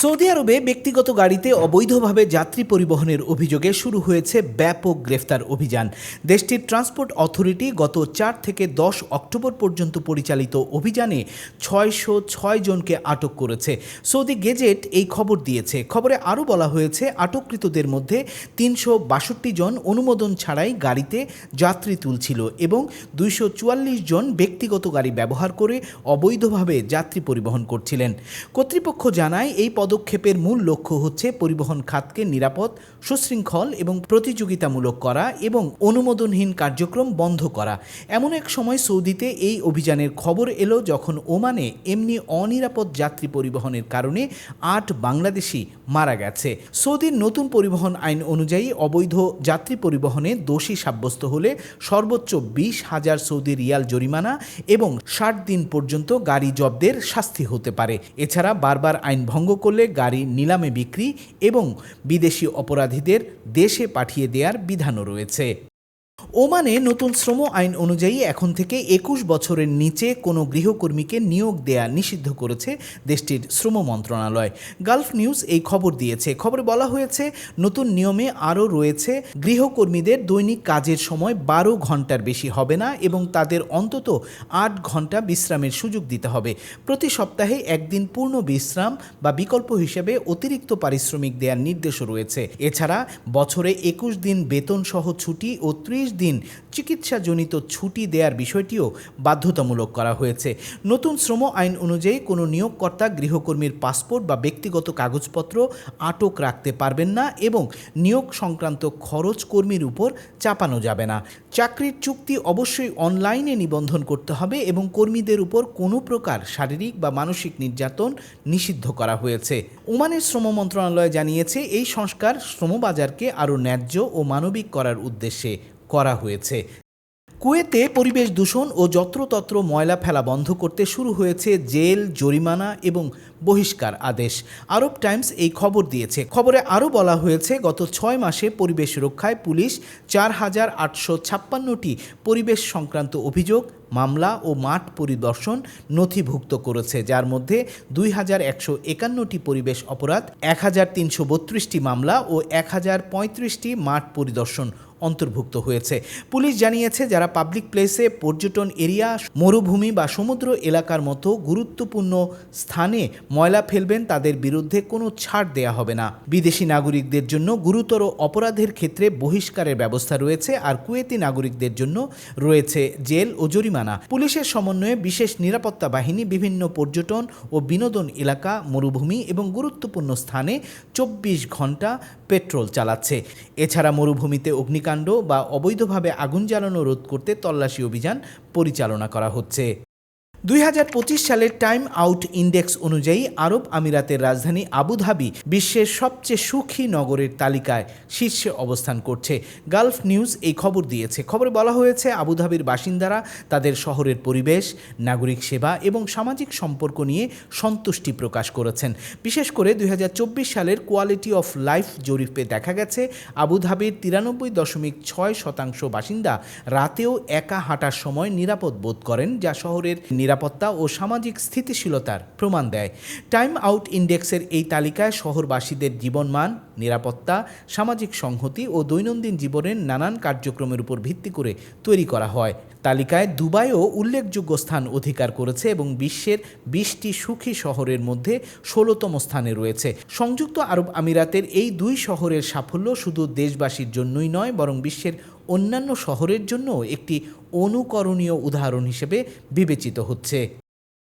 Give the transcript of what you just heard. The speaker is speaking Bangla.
সৌদি আরবে ব্যক্তিগত গাড়িতে অবৈধভাবে যাত্রী পরিবহনের অভিযোগে শুরু হয়েছে ব্যাপক গ্রেফতার অভিযান। দেশটির ট্রান্সপোর্ট অথরিটি গত চার থেকে দশ অক্টোবর পর্যন্ত পরিচালিত অভিযানে ছয়শো ছয় জনকে আটক করেছে। সৌদি গেজেট এই খবর দিয়েছে। খবরে আরও বলা হয়েছে, আটককৃতদের মধ্যে তিনশো বাষট্টি জন অনুমোদন ছাড়াই গাড়িতে যাত্রী তুলছিল এবং দুইশো চুয়াল্লিশ জন ব্যক্তিগত গাড়ি ব্যবহার করে অবৈধভাবে যাত্রী পরিবহন করছিলেন। কর্তৃপক্ষ জানায়, এই পদক্ষেপের মূল লক্ষ্য হচ্ছে পরিবহন খাতকে নিরাপদ, সুশৃঙ্খল এবং প্রতিযোগিতামূলক করা এবং অনুমোদনহীন কার্যক্রম বন্ধ করা। এমন এক সময় সৌদিতে এই অভিযানের খবর এলো যখন ওমানে এমনি অনিরাপদ যাত্রী পরিবহনের কারণে আট বাংলাদেশি মারা গেছে। সৌদির নতুন পরিবহন আইন অনুযায়ী অবৈধ যাত্রী পরিবহনে দোষী সাব্যস্ত হলে সর্বোচ্চ বিশ হাজার সৌদি রিয়াল জরিমানা এবং ষাট দিন পর্যন্ত গাড়ি জব্দের শাস্তি হতে পারে। এছাড়া বারবার আইন ভঙ্গ করলে গাড়ি নিলামে বিক্রি এবং বিদেশি অপরাধীদের দেশে পাঠিয়ে দেওয়ার বিধানও রয়েছে। ওমানে নতুন শ্রম আইন অনুযায়ী এখন থেকে একুশ বছরের নিচে কোনো গৃহকর্মীকে নিয়োগ দেয়া নিষিদ্ধ করেছে দেশটির শ্রম মন্ত্রণালয়। গালফ নিউজ এই খবর দিয়েছে। খবরে বলা হয়েছে, নতুন নিয়মে আরও রয়েছে, গৃহকর্মীদের দৈনিক কাজের সময় বারো ঘণ্টার বেশি হবে না এবং তাদের অন্তত আট ঘণ্টা বিশ্রামের সুযোগ দিতে হবে। প্রতি সপ্তাহে একদিন পূর্ণ বিশ্রাম বা বিকল্প হিসেবে অতিরিক্ত পারিশ্রমিক দেওয়ার নির্দেশও রয়েছে। এছাড়া বছরে একুশ দিন বেতন সহ ছুটি ও ত্রিশ দিন চিকিৎসাজনিত ছুটি দেওয়ার বিষয়টিও বাধ্যতামূলক করা হয়েছে। নতুন শ্রম আইন অনুযায়ী কোনো নিয়োগকর্তা, গৃহকর্মীর পাসপোর্ট বা ব্যক্তিগত কাগজপত্র আটক রাখতে পারবেন না এবং নিয়োগ সংক্রান্ত খরচ কর্মীর উপর চাপানো যাবে না। চাকরির চুক্তি অবশ্যই অনলাইনে নিবন্ধন করতে হবে এবং কর্মীদের উপর কোনো প্রকার শারীরিক বা মানসিক নির্যাতন নিষিদ্ধ করা হয়েছে। ওমানের শ্রম মন্ত্রণালয় জানিয়েছে, এই সংস্কার শ্রমবাজারকে আরও ন্যায্য ও মানবিক করার উদ্দেশ্যে করা হয়েছে। কুয়েতে পরিবেশ দূষণ ও যত্রতত্র ময়লা ফেলা বন্ধ করতে শুরু হয়েছে জেল, জরিমানা এবং বহিষ্কার আদেশ। আরব টাইমস এই খবর দিয়েছে। খবরে আরও বলা হয়েছে, গত ছয় মাসে পরিবেশ রক্ষায় পুলিশ চার হাজার আটশো ছাপ্পান্নটি পরিবেশ সংক্রান্ত অভিযোগ মামলা ও মাঠ পরিদর্শন নথিভুক্ত করেছে, যার মধ্যে দুই হাজার একশো একান্নটি পরিবেশ অপরাধ, এক হাজার তিনশো বত্রিশটি মামলা ও এক হাজার পঁয়ত্রিশটি মাঠ পরিদর্শন অন্তর্ভুক্ত হয়েছে। পুলিশ জানিয়েছে, যারা পাবলিক প্লেসে পর্যটন এরিয়া, মরুভূমি বা সমুদ্র এলাকার মতো গুরুত্বপূর্ণ স্থানে ময়লা ফেলবেন, তাদের বিরুদ্ধে কোনো ছাড় দেয়া হবে না। বিদেশি নাগরিকদের জন্য গুরুতর অপরাধের ক্ষেত্রে বহিষ্কারের ব্যবস্থা রয়েছে, আর কুয়েতি নাগরিকদের জন্য রয়েছে জেল ও জরিমানা। পুলিশের সমন্বয়ে বিশেষ নিরাপত্তা বাহিনী, বিভিন্ন পর্যটন ও বিনোদন এলাকা, মরুভূমি এবং গুরুত্বপূর্ণ স্থানে চব্বিশ ঘণ্টা পেট্রোল চালাচ্ছে। এছাড়া মরুভূমিতে অগ্নিকাণ্ড বা অবৈধভাবে আগুন জ্বালানো রোধ করতে তল্লাশি অভিযান পরিচালনা করা হচ্ছে। দুই হাজার পঁচিশ সালের টাইম আউট ইন্ডেক্স অনুযায়ী আরব আমিরাতের রাজধানী আবুধাবি বিশ্বের সবচেয়ে সুখী নগরের তালিকায় শীর্ষে অবস্থান করছে। গালফ নিউজ এই খবর দিয়েছে। খবরে বলা হয়েছে আবুধাবির বাসিন্দারা তাদের শহরের পরিবেশ, নাগরিক সেবা এবং সামাজিক সম্পর্ক নিয়ে সন্তুষ্টি প্রকাশ করেছেন। বিশেষ করে দুই হাজার চব্বিশ সালের কোয়ালিটি অফ লাইফ জরিপে দেখা গেছে আবুধাবির তিরানব্বই দশমিক ছয় শতাংশ বাসিন্দা রাতেও একা হাঁটার সময় নিরাপদ বোধ করেন, যা শহরের নিরাপত্তা ও সামাজিক স্থিতিশীলতার প্রমাণ দেয়। টাইম আউট ইন্ডেক্সের এই তালিকায় শহরবাসীদের জীবনমান নিরাপত্তা, সামাজিক সংহতি ও দৈনন্দিন জীবনের নানান কার্যক্রমের উপর ভিত্তি করে তৈরি করা হয়। তালিকায় দুবাইও উল্লেখযোগ্য স্থান অধিকার করেছে এবং বিশ্বের বিশটি সুখী শহরের মধ্যে ষোলোতম স্থানে রয়েছে। সংযুক্ত আরব আমিরাতের এই দুই শহরের সাফল্য শুধু দেশবাসীর জন্যই নয়, বরং বিশ্বের অন্যান্য শহরের জন্য একটি অনুকরণীয় উদাহরণ হিসেবে বিবেচিত হচ্ছে।